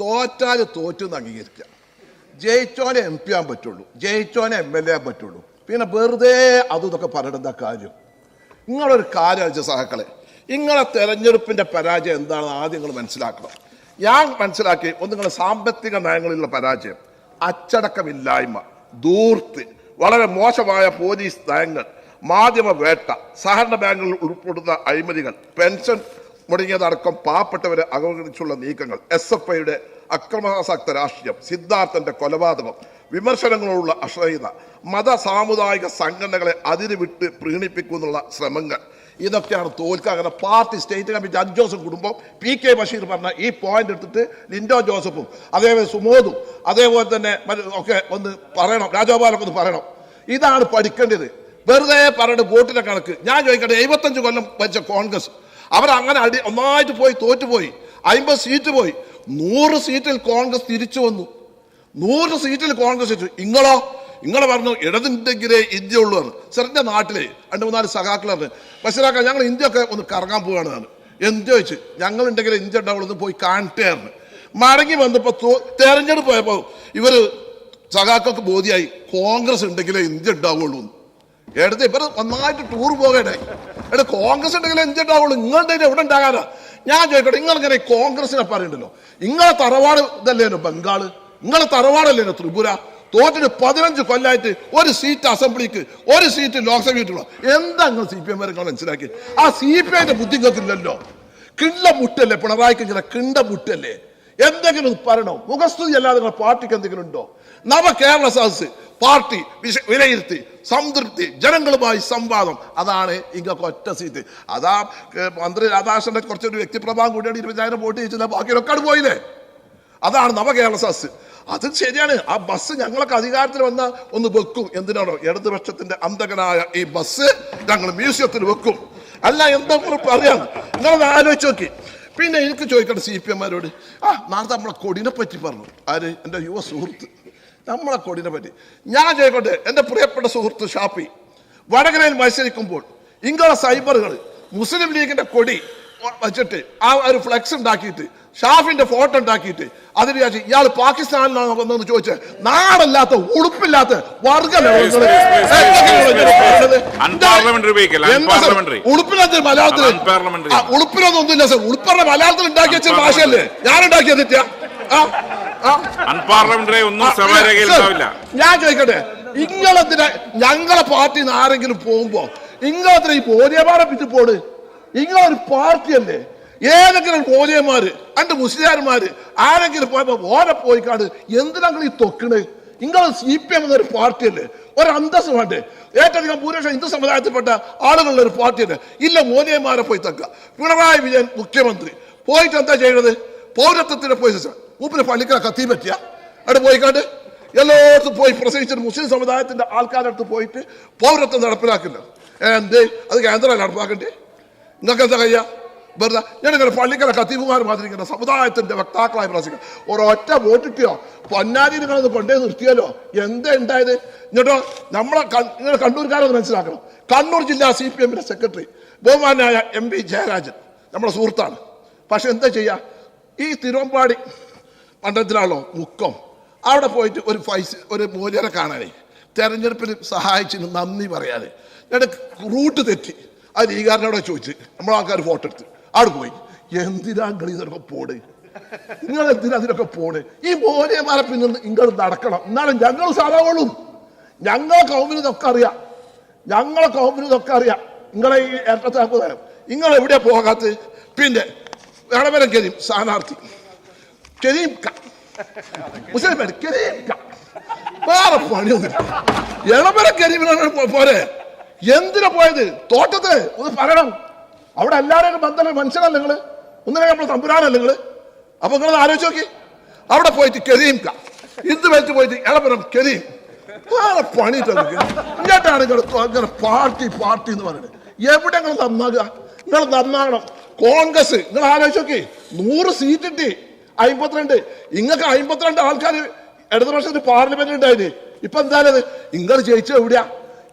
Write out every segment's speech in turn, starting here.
തോറ്റാൽ തോറ്റെന്ന് അംഗീകരിക്കുക. ജയിച്ചോനെ M P ആൻ പറ്റുള്ളൂ. ജയിച്ചോനെ എം എൽ എ ആൻ പറ്റുള്ളൂ. പിന്നെ വെറുതെ അതും ഇതൊക്കെ പറയേണ്ട കാര്യം? നിങ്ങളൊരു കാര്യം അയച്ച സഹാക്കളെ. നിങ്ങളെ തെരഞ്ഞെടുപ്പിന്റെ പരാജയം എന്താണെന്ന് ആദ്യം നിങ്ങൾ മനസ്സിലാക്കണം. ഞാൻ മനസ്സിലാക്കി ഒന്ന് നിങ്ങളുടെ സാമ്പത്തിക നയങ്ങളിലുള്ള പരാജയം. അച്ചടക്കമില്ലായ്മ ദൂർത്ത് വളരെ മോശമായ പോലീസ് നയങ്ങൾ മാധ്യമ വേട്ട സഹകരണ ബാങ്കുകളിൽ ഉൾപ്പെടുന്ന അഴിമതികൾ പെൻഷൻ മുടങ്ങിയതടക്കം പാവപ്പെട്ടവരെ അവഗണിച്ചുള്ള നീക്കങ്ങൾ എസ് എഫ് ഐയുടെ അക്രമാസക്ത രാഷ്ട്രീയം സിദ്ധാർത്ഥന്റെ കൊലപാതകം വിമർശനങ്ങളോടുള്ള അശ്രയത മത സാമുദായിക സംഘടനകളെ അതിര് വിട്ട് പ്രീണിപ്പിക്കുന്നുള്ള ശ്രമങ്ങൾ. ഇതൊക്കെയാണ് തോൽക്കുക അങ്ങനെ പാർട്ടി സ്റ്റേറ്റ് കമ്മിറ്റി അഞ്ച് ദിവസം കുടുംബം പി കെ ബഷീർ പറഞ്ഞ ഈ പോയിന്റ് എടുത്തിട്ട് ലിൻഡോ ജോസഫും അതേപോലെ സുമോദും അതേപോലെ തന്നെ ഒക്കെ ഒന്ന് പറയണം. രാജഗോപാലൊക്കെ ഒന്ന് പറയണം. ഇതാണ് പഠിക്കേണ്ടത്. വെറുതെ പറഞ്ഞിട്ട് വോട്ടിന്റെ കണക്ക്. ഞാൻ ചോദിക്കട്ടെ എഴുപത്തഞ്ച് കൊല്ലം വെച്ച കോൺഗ്രസ് അവരങ്ങനെ അടി ഒന്നായിട്ട് പോയി തോറ്റുപോയി. അമ്പത് സീറ്റ് പോയി. നൂറ് സീറ്റിൽ കോൺഗ്രസ് തിരിച്ചു വന്നു. നൂറ് സീറ്റിൽ കോൺഗ്രസ് തിരിച്ചു. ഇങ്ങളോ? ഇങ്ങളെ പറഞ്ഞു ഇടതുണ്ടെങ്കിലേ ഇന്ത്യ ഉള്ളൂ എന്ന്. സാറിന്റെ നാട്ടിലെ രണ്ട് മൂന്നാൽ സഖാക്കളാണ് ബഷീറാക്ക ഞങ്ങൾ ഇന്ത്യ ഒക്കെ ഒന്ന് കറങ്ങാൻ പോവുകയാണ് ഞാൻ എന്ത് ചോദിച്ചു. ഞങ്ങൾ ഉണ്ടെങ്കിൽ ഇന്ത്യ ഉണ്ടാവുള്ളൂ പോയി കാണട്ടെയായിരുന്നു മടങ്ങി വന്നപ്പോൾ തെരഞ്ഞെടുപ്പ് പോയപ്പോൾ ഇവർ സഖാക്കൾക്ക് ബോധിയായി കോൺഗ്രസ് ഉണ്ടെങ്കിലേ ഇന്ത്യ ഉണ്ടാവുള്ളൂ എടുത്ത് ഇവർ നന്നായിട്ട് ടൂർ പോകട്ടെ എടാ കോൺഗ്രസ് ഉണ്ടെങ്കിൽ എന്തുണ്ടാവുള്ളൂ? നിങ്ങളുടെ എവിടെ ഉണ്ടാകാനാ? ഞാൻ ചോദിക്കട്ടെ നിങ്ങളിങ്ങനെ കോൺഗ്രസിനെ പറയണ്ടല്ലോ? നിങ്ങളെ തറവാട് ഇതല്ലേനോ ബംഗാൾ നിങ്ങളെ തറവാടല്ലേനോ ത്രിപുര? തോറ്റിട്ട് പതിനഞ്ച് കൊല്ലായിട്ട് ഒരു സീറ്റ് അസംബ്ലിക്ക് ഒരു സീറ്റ് ലോക്സഭയ്ക്കുള്ള എന്താ നിങ്ങൾ സി പി എം വരെ മനസ്സിലാക്കി ആ സി പി ഐന്റെ ബുദ്ധി നിങ്ങൾക്കില്ലല്ലോ. കിണ്ട മുട്ടല്ലേ പിണറായിക്ക് ഇങ്ങനെ കിണ്ട മുട്ടല്ലേ എന്തെങ്കിലും പറയണോ മുഖസ്തുതി അല്ലാതെ നിങ്ങളുടെ പാർട്ടിക്ക് എന്തെങ്കിലും ഉണ്ടോ? നവ കേരള സദസ് പാർട്ടി വിലയിരുത്തി സംതൃപ്തി ജനങ്ങളുമായി സംവാദം. അതാണ് ഇങ്ങൊക്കെ ഒറ്റ സീറ്റ്. അതാ മന്ത്രി രാധാകൃഷ്ണന്റെ കുറച്ചൊരു വ്യക്തിപ്രഭാവം കൂടിയാണ് ഇരുപതിനായിരം വോട്ട് ചെയ്യിച്ചില്ല ബാക്കിയൊക്കെ അവിടെ പോയില്ലേ? അതാണ് നവ കേരള സദസ് അത് ശരിയാണ്. ആ ബസ് ഞങ്ങളൊക്കെ അധികാരത്തിൽ വന്ന ഒന്ന് വെക്കും. എന്തിനാണോ? ഇടതുപക്ഷത്തിന്റെ അന്തകനായ ഈ ബസ് ഞങ്ങൾ മ്യൂസിയത്തിൽ വെക്കും. അല്ല എന്താ നിങ്ങൾ പറയാം നിങ്ങളത് ആലോചിച്ച് നോക്കി. പിന്നെ എനിക്ക് ചോദിക്കട്ടെ സി പി എമ്മാരോട്? ആ നാളെ നമ്മളെ കൊടിനെ പറ്റി പറഞ്ഞു. ആര്? എന്റെ യുവ സുഹൃത്ത്. നമ്മളെ കൊടിനെ പറ്റി. ഞാൻ ചോദിക്കട്ടെ എന്റെ പ്രിയപ്പെട്ട സുഹൃത്ത് ഷാപ്പി വടകരയിൽ മത്സരിക്കുമ്പോൾ ഇങ്ങളെ സൈബറുകൾ മുസ്ലിം ലീഗിന്റെ കൊടി വെച്ചിട്ട് ആ ഒരു ഫ്ലെക്സ് ഉണ്ടാക്കിയിട്ട് ഷാഫിന്റെ ഫോട്ടോ ഉണ്ടാക്കിയിട്ട് അതിന് വിചാരിച്ചു ഇയാൾ പാകിസ്ഥാനിലാണ് വന്നതെന്ന് ചോദിച്ച് നാടല്ലാത്ത ഉടുപ്പില്ലാത്ത ഉടുപ്പില്ലാത്ത മലയാളത്തിൽ ഉളുപ്പിനൊന്നും ഒന്നുമില്ല സർ. ഉടുപ്പറ മലയാളത്തിൽ ഉണ്ടാക്കി വെച്ച ഭാഷയല്ലേ? ഞാൻ ഉണ്ടാക്കിയത് ഞാൻ ചോദിക്കട്ടെ ഇങ്ങളെന്തിനാ ഞങ്ങളെ പാർട്ടിന്ന് ആരെങ്കിലും പോകുമ്പോ ഇങ്ങളെന്തിനാ ഈ പോരിയമാരെ പിറ്റി പോട് ഇങ്ങളൊരു പാർട്ടിയല്ലേ? ഏതെങ്കിലും കോലിയന്മാര് അന്റെ മുസ്ലിയാർമാര് ആരെങ്കിലും പോയപ്പോ ഓരെ പോയിക്കാണ്ട് എന്തിനാ നിങ്ങൾ ഈ തൊക്കണ്? നിങ്ങൾ സി പി എം എന്നൊരു പാർട്ടിയല്ലേ? ഒരു അന്തസ് വേണ്ടേ? ഏറ്റവും ഭൂരിപക്ഷം ഹിന്ദു സമുദായത്തിൽപ്പെട്ട ആളുകളുടെ ഒരു പാർട്ടിയല്ലേ? ഇല്ല മോനിയന്മാരെ പോയി തക്ക. പിണറായി വിജയൻ മുഖ്യമന്ത്രി. പോയിട്ട് എന്താ ചെയ്യണത്? പൗരത്വത്തിന്റെ പോയി മൂപ്പിന് പള്ളിക്കല കത്തി പറ്റിയ. അവിടെ പോയിക്കാണ്ട് എല്ലായിടത്തും പോയി പ്രസംഗിച്ചിട്ട് മുസ്ലിം സമുദായത്തിന്റെ ആൾക്കാരുടെ അടുത്ത് പോയിട്ട് പൗരത്വം നടപ്പിലാക്കില്ല എന്ത്? അത് കേന്ദ്രം നടപ്പാക്കണ്ടേ? നിങ്ങൾക്ക് എന്താ കഴിയുക? വെറുതെ ഞാനിങ്ങനെ പള്ളിക്കല കത്തീബുമാർ മാതിരി ഇങ്ങനെ സമുദായത്തിന്റെ വക്താക്കളായി പ്രസംഗിക്കാം ഒരൊറ്റ വോട്ടിട്ടോ പൊന്നാരി നിങ്ങളൊന്ന് കൊണ്ടേ നിർത്തിയാലോ? എന്താ ഉണ്ടായത്? എന്നിട്ടോ നമ്മളെ നിങ്ങൾ കണ്ണൂർക്കാരൊന്ന് മനസ്സിലാക്കണം. കണ്ണൂർ ജില്ലാ സി പി എമ്മിന്റെ സെക്രട്ടറി ബഹുമാനായ എം പി ജയരാജൻ നമ്മുടെ സുഹൃത്താണ്. പക്ഷെ എന്താ ചെയ്യാ? ഈ തിരുവമ്പാടി മണ്ഡലത്തിലാണല്ലോ മുക്കം. അവിടെ പോയിട്ട് ഒരു ഫൈസ് ഒരു മൂല്യനെ കാണാനേ തെരഞ്ഞെടുപ്പിൽ സഹായിച്ചതിന് നന്ദി പറയാതെ ഞാൻ റൂട്ട് തെറ്റി. ആ ലീഗാരനോടെ ചോദിച്ച് നമ്മൾ ആൾക്കാർ ഫോട്ടോ എടുത്ത് അവിടെ പോയി. എന്തിനാ നിങ്ങൾ ഇതിനൊക്കെ പോട് നിങ്ങൾ എന്തിനാ അതിനൊക്കെ പോണ്? ഈ മോനെമാരെ പിന്നെ നിങ്ങൾ നടക്കണം. എന്നാലും ഞങ്ങൾ സാധാവുള്ളൂ ഞങ്ങളെ കൗമിന് ഇതൊക്കെ അറിയാം. ഞങ്ങളെ കൗമിന് ഇതൊക്കെ അറിയാം. നിങ്ങളെ ഈ ഏറ്റത്താപ്പ് തരം നിങ്ങൾ എവിടെയാ പോകാത്ത പിന്നെ ഇളവരം കരീം സ്ഥാനാർത്ഥി. കരീം മുസ്ലിം പേര് കരീം വേറെ പണിയൊന്നും ഇളവരം കരീമിനാണ് പോരെ? എന്തിനാ പോയത്? തോട്ടത്ത് ഒന്ന് പറയണം. അവിടെ എല്ലാവരും ബന്ധന മനുഷ്യനല്ല നിങ്ങൾ. ഒന്നിനെ നമ്മൾ തമ്പുരാനല്ല നിങ്ങൾ. അപ്പൊ നിങ്ങൾ ആലോചിച്ച് നോക്കി. അവിടെ പോയിട്ട് കെതിയും ഇന്ന് വെച്ച് പോയിട്ട് ഇളപ്പുറം കെതിയും വേറെ പണി ഇങ്ങോട്ടാണ് നിങ്ങൾ ഇങ്ങനെ പാർട്ടി പാർട്ടി എന്ന് പറയുന്നത്. എവിടെ നിങ്ങൾ നന്നാകുക? നിങ്ങൾ നന്നാകണം. കോൺഗ്രസ്. നിങ്ങൾ ആലോചിച്ച് നോക്കി. നൂറ് സീറ്റ് കിട്ടി അമ്പത്തിരണ്ട് ഇങ്ങക്ക് അമ്പത്തിരണ്ട് ആൾക്കാർ ഇടതുപക്ഷത്തിന് പാർലമെന്റ് ഉണ്ടായിരുന്നു ഇപ്പൊ എന്തായാലും നിങ്ങൾ ജയിച്ചത് എവിടെയാ?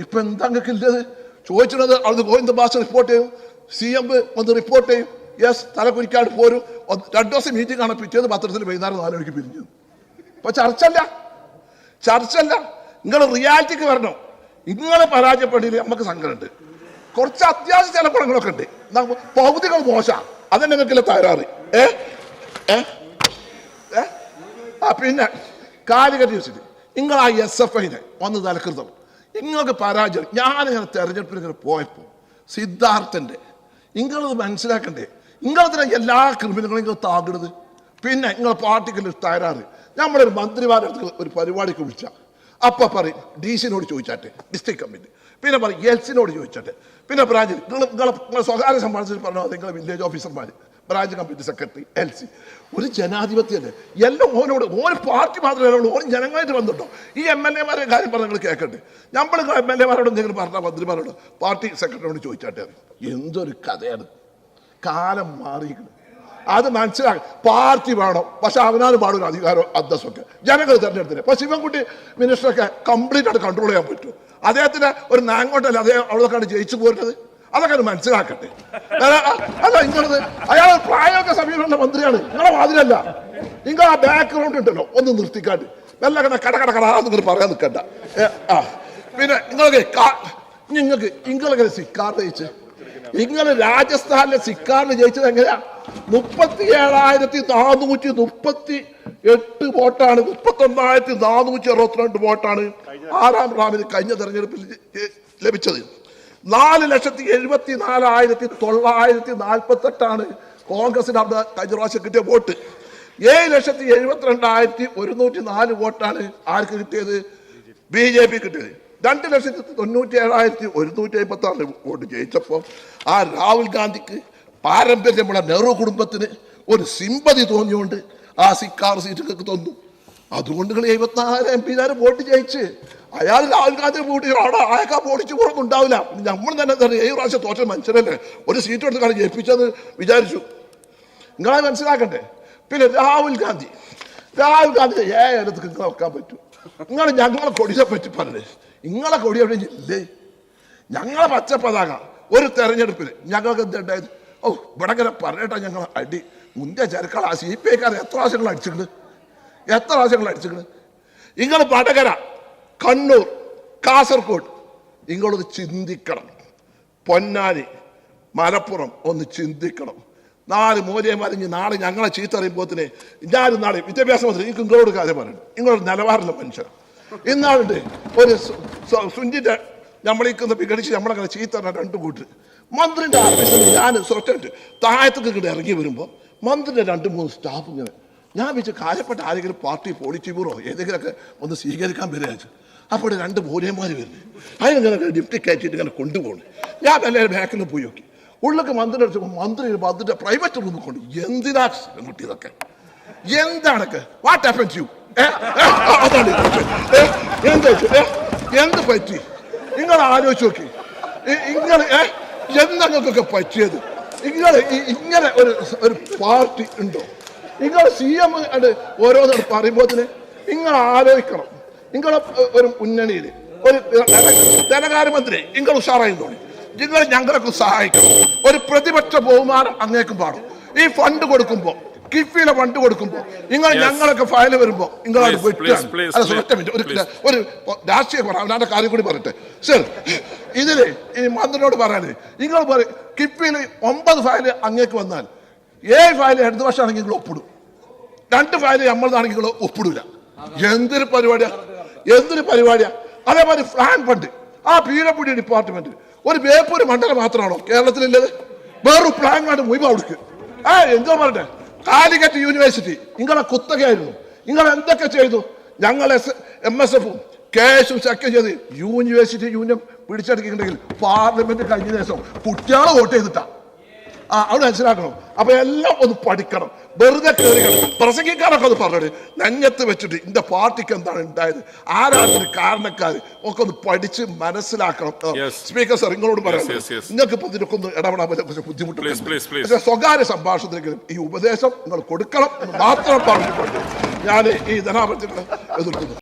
ഇപ്പൊ എന്താ നിങ്ങൾക്ക് ഇല്ലത്? ചോദിച്ചിരുന്നത് അവിടുന്ന് ഗോവിന്ദ ഭാഷ റിപ്പോർട്ട് ചെയ്യും. സി എം ഒന്ന് റിപ്പോർട്ട് ചെയ്യും. യെസ് തലക്കുരിക്കാട് പോരും. ഒന്ന് രണ്ടു ദിവസം മീറ്റിംഗ് ആണ് പിറ്റേന്ന് പത്രത്തിൽ വൈകുന്നേരം നാല് മണിക്ക് പിരിഞ്ഞു. ഇപ്പൊ ചർച്ചല്ല ചർച്ചല്ല നിങ്ങൾ റിയാലിറ്റിക്ക് വരണം. നിങ്ങൾ പരാജയപ്പെടില്ല നമുക്ക് സങ്കടമുണ്ട്. കുറച്ച് അത്യാവശ്യ ചില ഗുണങ്ങളൊക്കെ ഉണ്ട്. പകുതികൾ മോശ. അതന്നെ നിങ്ങൾക്കില്ല തകരാറ്? ഏ? ഏ? ആ പിന്നെ കാലിക്കറ്റ് യൂണിവേഴ്സിറ്റി നിങ്ങൾ ആ എസ് എഫ് ഐനെ വന്ന് തലക്കൃതം നിങ്ങൾക്ക് പരാജയം. ഞാനിങ്ങനെ തെരഞ്ഞെടുപ്പിൽ ഇങ്ങനെ പോയപ്പോൾ സിദ്ധാർത്ഥന്റെ നിങ്ങളത് മനസ്സിലാക്കണ്ടേ? തന്നെ എല്ലാ ക്രിമിനലുകളും നിങ്ങൾ താകിടുന്നത് പിന്നെ നിങ്ങൾ പാർട്ടിക്കുള്ള തകരാറ്. നമ്മളൊരു മന്ത്രിമാരുടെ ഒരു പരിപാടിക്ക് വിളിച്ച. അപ്പം പറയും ഡി സിനോട് ചോദിച്ചാട്ടെ ഡിസ്ട്രിക്ട് കമ്മിറ്റി. പിന്നെ പറയും എൽസിനോട് ചോദിച്ചാട്ടെ. പിന്നെ ബ്രാഞ്ചിൽ നിങ്ങൾ നിങ്ങളെ സ്വകാര്യ സമ്മാനിച്ചിട്ട് പറഞ്ഞാൽ നിങ്ങളെ വില്ലേജ് ഓഫീസർമാർ branch committee secretary L C. ഒരു ജനാധിപത്യമല്ലേ എല്ലാം ഓനോട് ഓരോ പാർട്ടി മാത്രമേ ഉള്ളൂ ഓരോ ജനങ്ങളായിട്ട് വന്നിട്ടോ ഈ എം എൽ എമാരെ കാര്യം പറഞ്ഞ് നിങ്ങൾ കേൾക്കട്ടെ നമ്മൾ എം എൽ എമാരോട് എന്തെങ്കിലും പറഞ്ഞാൽ മന്ത്രിമാരോട് പാർട്ടി സെക്രട്ടറിയോട് ചോദിച്ചാട്ടെ. എന്തൊരു കഥയാണ്. കാലം മാറിയിരിക്കുന്നു. അത് മനസ്സിലാക്കി. പാർട്ടി വേണം. പക്ഷെ അവനാണ് പാടും അധികാരം അന്തസ്സൊക്കെ. ജനങ്ങൾ തെരഞ്ഞെടുത്തില്ല? പക്ഷെ ശിവൻകുട്ടി മിനിസ്റ്ററൊക്കെ കംപ്ലീറ്റ് ആയിട്ട് കൺട്രോൾ ചെയ്യാൻ പറ്റും അദ്ദേഹത്തിന് ഒരു നാങ്ങോട്ടല്ല അദ്ദേഹം അവിടെ ജയിച്ചു പോരുന്നത്? അതൊക്കെ അത് മനസ്സിലാക്കട്ടെ. അല്ല, അല്ല നിങ്ങളത് അയാൾ പ്രായമൊക്കെ സമീപമുള്ള മന്ത്രിയാണ് നിങ്ങളെ മാതിരല്ല നിങ്ങൾ ആ ബാക്ക്ഗ്രൗണ്ട് ഉണ്ടല്ലോ. ഒന്ന് നിർത്തിക്കാണ്ട്. നല്ല കട കട കട കടാന്ന് നിങ്ങൾ പറയാൻ നിൽക്കണ്ട. ആ. പിന്നെ നിങ്ങൾക്ക് നിങ്ങൾക്ക് നിങ്ങളെങ്ങനെ സിക്കാർ ജയിച്ച്? നിങ്ങൾ രാജസ്ഥാനിലെ സിക്കാറിൽ ജയിച്ചത് എങ്ങനെയാ? മുപ്പത്തി ഏഴായിരത്തി നാനൂറ്റി മുപ്പത്തി എട്ട് വോട്ടാണ്. മുപ്പത്തി ഒന്നായിരത്തി നാനൂറ്റി അറുപത്തിരണ്ട് വോട്ടാണ് ആറാം റാമിന് കഴിഞ്ഞ തെരഞ്ഞെടുപ്പിൽ ലഭിച്ചത്. നാല് ലക്ഷത്തി എഴുപത്തി നാലായിരത്തി തൊള്ളായിരത്തി നാൽപ്പത്തെട്ടാണ് കോൺഗ്രസിന് അവിടെ കഴിഞ്ഞ പ്രാവശ്യം കിട്ടിയ വോട്ട്. ഏഴ് ലക്ഷത്തി എഴുപത്തിരണ്ടായിരത്തി ഒരുന്നൂറ്റി നാല് വോട്ടാണ് ആർക്ക് കിട്ടിയത്? ബി ജെ പി കിട്ടിയത്. രണ്ട് ലക്ഷത്തി തൊണ്ണൂറ്റി ഏഴായിരത്തി ഒരുന്നൂറ്റി അമ്പത്തി ആറ് വോട്ട് ജയിച്ചപ്പോൾ ആ രാഹുൽ ഗാന്ധിക്ക് പാരമ്പര്യമുള്ള നെഹ്റു കുടുംബത്തിന് ഒരു സിമ്പതി തോന്നിയുകൊണ്ട് ആ സിക്കാർ സീറ്റുകൾക്ക് തന്നു. അതുകൊണ്ട് നിങ്ങൾ എഴുപത്തിനാല് എം പിമാർ വോട്ട് ജയിച്ച് അയാൾ രാഹുൽ ഗാന്ധി വോട്ട് അവിടെ അയാൾക്ക് ആ വോട്ടിച്ച് കുറവൊന്നും ഉണ്ടാവില്ല. നമ്മൾ തന്നെ ഏഴ് പ്രാവശ്യം തോറ്റ മനുഷ്യരല്ലേ? ഒരു സീറ്റ് എടുത്ത് ജയിപ്പിച്ചെന്ന് വിചാരിച്ചു. നിങ്ങളെ മനസ്സിലാക്കണ്ടേ? പിന്നെ രാഹുൽ ഗാന്ധി. രാഹുൽ ഗാന്ധി ഏതൊക്കെ നിങ്ങൾ വെക്കാൻ പറ്റും. നിങ്ങൾ ഞങ്ങളെ കൊടിയെ പറ്റി പറഞ്ഞേ. നിങ്ങളെ കൊടി എവിടെ ഇല്ലേ? ഞങ്ങളെ പച്ച പതാക ഒരു തെരഞ്ഞെടുപ്പിൽ ഞങ്ങൾക്ക് എന്തുണ്ടായത് ഓ ഇവിടെ ഇങ്ങനെ പറഞ്ഞിട്ടാ ഞങ്ങൾ അടി. മുന്തിയ ചരക്കൾ ആ സി പി ഐക്കാർ എത്ര പ്രാവശ്യങ്ങൾ അടിച്ചിട്ടുണ്ട്? എത്ര പ്രാവശ്യങ്ങൾ അടിച്ചിട്ടുണ്ട്? നിങ്ങൾ വടകര കണ്ണൂർ കാസർഗോഡ് നിങ്ങളൊന്ന് ചിന്തിക്കണം. പൊന്നാനി മലപ്പുറം ഒന്ന് ചിന്തിക്കണം. നാല് ഇനി നാളെ ഞങ്ങളെ ചീത്ത അറിയുമ്പോത്തിന് ഞാനും നാളെ വിദ്യാഭ്യാസ മന്ത്രി എനിക്ക് നിങ്ങളോട് കാര്യം പറയണം. നിങ്ങളൊരു നിലവാരമുള്ള മനുഷ്യർ ഇന്നാളുണ്ട് ഒരു സു- സു- സുഞ്ചിന്റെ നമ്മളിക്കുന്ന വിഘടിച്ച് നമ്മളങ്ങനെ ചീത്ത രണ്ട് കൂട്ട് മന്ത്രിന്റെ ആഫീസിൽ ഞാൻ സ്വച്ഛമായിട്ട് താഴത്തേക്ക് ഇങ്ങോട്ട് ഇറങ്ങി വരുമ്പോൾ മന്ത്രിന്റെ രണ്ട് മൂന്ന് സ്റ്റാഫ് ഇങ്ങനെ ഞാൻ വെച്ച് കാര്യപ്പെട്ട ആരെങ്കിലും പാർട്ടി പോളിറ്റി ബ്യൂറോ ഏതെങ്കിലുമൊക്കെ ഒന്ന് സ്വീകരിക്കാൻ വരികയാണ് അപ്പോൾ രണ്ട് മൂലയന്മാർ വരുന്നത് അതിനിങ്ങനെ ഡിപ്റ്റി കയറ്റിയിട്ട് ഇങ്ങനെ കൊണ്ടുപോകണം ഞാൻ എല്ലാവരും ബാക്കിൽ പോയി നോക്കി. ഉള്ളൊക്കെ മന്ത്രി അടിച്ചു മന്ത്രി മന്ത്രിയുടെ പ്രൈവറ്റ് റൂമിൽ കൊണ്ട് എന്തിനാ കുട്ടി ഇതൊക്കെ എന്താണൊക്കെ? വാട്ട് ഹാപ്പൻ യു എന്ത് പറ്റി? നിങ്ങൾ ആലോചിച്ച് നോക്കി. ഇങ്ങനെ എന്തൊക്കെ പറ്റിയത്? നിങ്ങൾ ഇങ്ങനെ ഒരു ഒരു പാർട്ടി ഉണ്ടോ? നിങ്ങൾ സി എം ഓരോന്നും പറയുമ്പോൾ തന്നെ നിങ്ങൾ ആലോചിക്കണം. നിങ്ങളെ ഒരു മുന്നണിയിൽ ഒരു ധനകാര്യമന്ത്രി നിങ്ങൾ ഉഷാറായി തോന്നി. നിങ്ങൾ ഞങ്ങളൊക്കെ സഹായിക്കണം ഒരു പ്രതിപക്ഷ ബഹുമാനം അങ്ങേക്കും പാടും ഈ ഫണ്ട് കൊടുക്കുമ്പോ കിഫിയിലെ ഫണ്ട് കൊടുക്കുമ്പോ നിങ്ങൾ. ഞങ്ങളൊക്കെ ഫയൽ വരുമ്പോ നിങ്ങൾ അത് Please, വെട്ടാണ് please, please, അല്ല please, ഒറ്റ മിനിറ്റ് ഒരു. ഒരു രാഷ്ട്രീയ അവനാന്റെ കാര്യം കൂടി പറയട്ടെ. സർ ഇതിൽ ഈ മന്ത്രിനോട് പറയാനേ നിങ്ങൾ പറയും കിഫിയിൽ ഒമ്പത് ഫയൽ അങ്ങേക്ക് വന്നാൽ ഏഴ് ഫയൽ ഇടതു വർഷമാണെങ്കിൽ നിങ്ങൾ ഒപ്പിടും. രണ്ട് ഫയൽ നമ്മളതാണെങ്കിൽ നിങ്ങൾ ഒപ്പിടൂല. എന്തൊരു പരിപാടിയാ? എന്തൊരു പരിപാടിയാ? അതേപോലെ ഫ്ലാൻ ഫണ്ട്. ആ പീരപ്പുടി ഡിപ്പാർട്ട്മെന്റ് ഒരു വേപ്പൂര് മണ്ഡലം മാത്രമാണോ കേരളത്തിലുള്ളത്? വേറൊരു പ്ലാൻ വേണ്ട മുയ്പ അവിടുക്ക്. ആ എന്തോ പറയട്ടെ കാലിക്കറ്റ് യൂണിവേഴ്സിറ്റി നിങ്ങളെ കുത്തകയായിരുന്നു. നിങ്ങൾ എന്തൊക്കെ ചെയ്തു? ഞങ്ങൾ എസ് എം എസ് എഫും കേസും എസും ചെയ്ത് യൂണിവേഴ്സിറ്റി യൂണിയൻ പിടിച്ചെടുക്കുന്നുണ്ടെങ്കിൽ പാർലമെന്റ് കഴിഞ്ഞ ദിവസം കുട്ടികളെ വോട്ട് ചെയ്തിട്ടാ. ആ അവിടെ മനസ്സിലാക്കണം. അപ്പൊ എല്ലാം ഒന്ന് പഠിക്കണം. വെറുതെ കയറി കിടക്കണം. പ്രസംഗിക്കാനൊക്കെ ഒന്ന് പറഞ്ഞോട്. നെഞ്ഞത്ത് വെച്ചിട്ട് ഇന്റെ പാർട്ടിക്ക് എന്താണ് ഉണ്ടായത്? ആരാണ് കാരണക്കാർ ഒക്കെ ഒന്ന് പഠിച്ച് മനസ്സിലാക്കണം. സ്പീക്കർ സാർ നിങ്ങളോട് പറയാം. നിങ്ങൾക്ക് ഇപ്പൊ ഇതിനൊക്കെ ഒന്ന് ഇടപെടാൻ കുറച്ച് ബുദ്ധിമുട്ടുണ്ട് please. സ്വകാര്യ സംഭാഷണത്തിലെങ്കിലും ഈ ഉപദേശം നിങ്ങൾ കൊടുക്കണം എന്ന് മാത്രം പറഞ്ഞുകൊണ്ട് ഞാൻ ഈ ധനാപത്യങ്ങളെ എതിർക്കുന്നു.